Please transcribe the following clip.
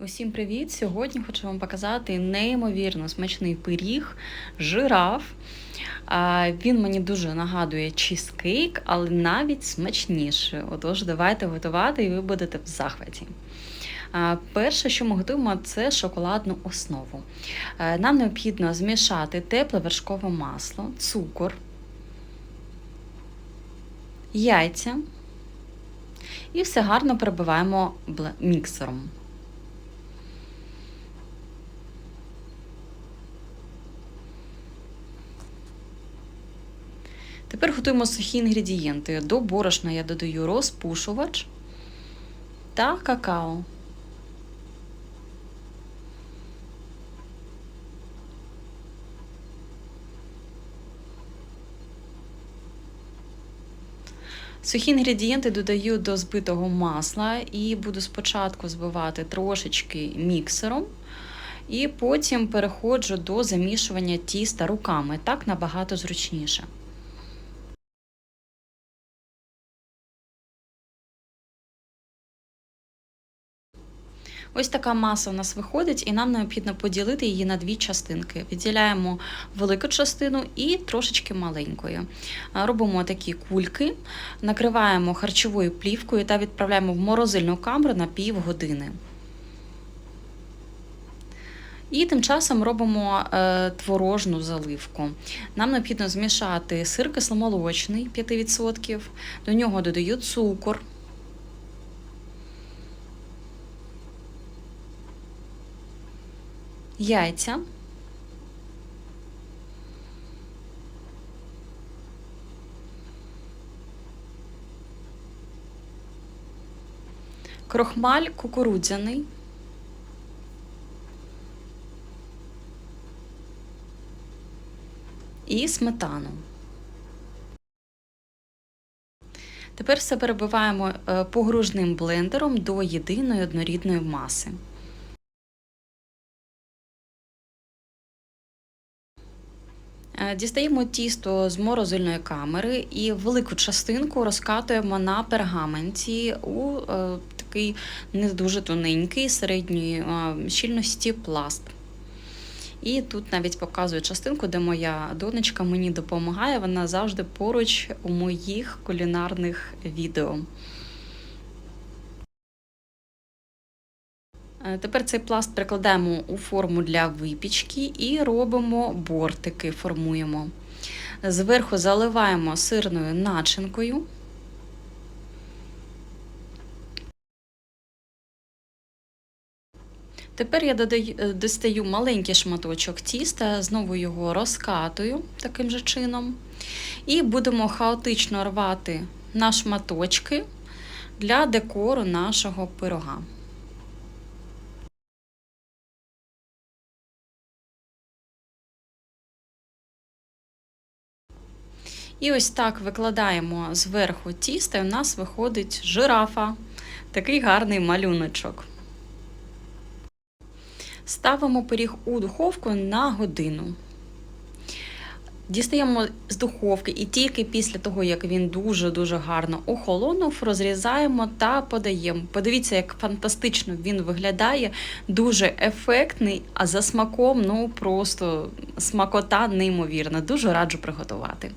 Усім привіт! Сьогодні хочу вам показати неймовірно смачний пиріг, жираф. Він мені дуже нагадує чізкейк, але навіть смачніше. Отож, давайте готувати і ви будете в захваті. Перше, що ми готуємо, це шоколадну основу. Нам необхідно змішати тепле вершкове масло, цукор, яйця і все гарно перебиваємо міксером. Тепер готуємо сухі інгредієнти. До борошна я додаю розпушувач та какао. Сухі інгредієнти додаю до збитого масла і буду спочатку збивати трошечки міксером, і потім переходжу до замішування тіста руками. Так набагато зручніше. Ось така маса у нас виходить, і нам необхідно поділити її на дві частинки. Відділяємо велику частину і трошечки маленької. Робимо такі кульки, накриваємо харчовою плівкою та відправляємо в морозильну камеру на пів години. І тим часом робимо е, творожну заливку. Нам необхідно змішати сир кисломолочний 5%, до нього додаю цукор. Яйця. Крохмаль кукурудзяний. І сметану. Тепер все перебиваємо е, погружним блендером до єдиної однорідної маси. Дістаємо тісто з морозильної камери і велику частинку розкатуємо на пергаменті у е, такий не дуже тоненький середньої е, щільності пласт. І тут навіть показую частинку, де моя донечка мені допомагає. Вона завжди поруч у моїх кулінарних відео. Тепер цей пласт прикладаємо у форму для випічки і робимо бортики, формуємо. Зверху заливаємо сирною начинкою. Тепер я додаю, е, достаю маленький шматочок тіста, знову його розкатую таким же чином. І будемо хаотично рвати на шматочки для декору нашого пирога. І ось так викладаємо зверху тіста, і у нас виходить жирафа. Такий гарний малюночок. Ставимо пиріг у духовку на годину. Дістаємо з духовки і тільки після того, як він дуже-дуже гарно охолонув, розрізаємо та подаємо. Подивіться, як фантастично він виглядає, дуже ефектний, а за смаком ну просто смакота неймовірна. Дуже раджу приготувати.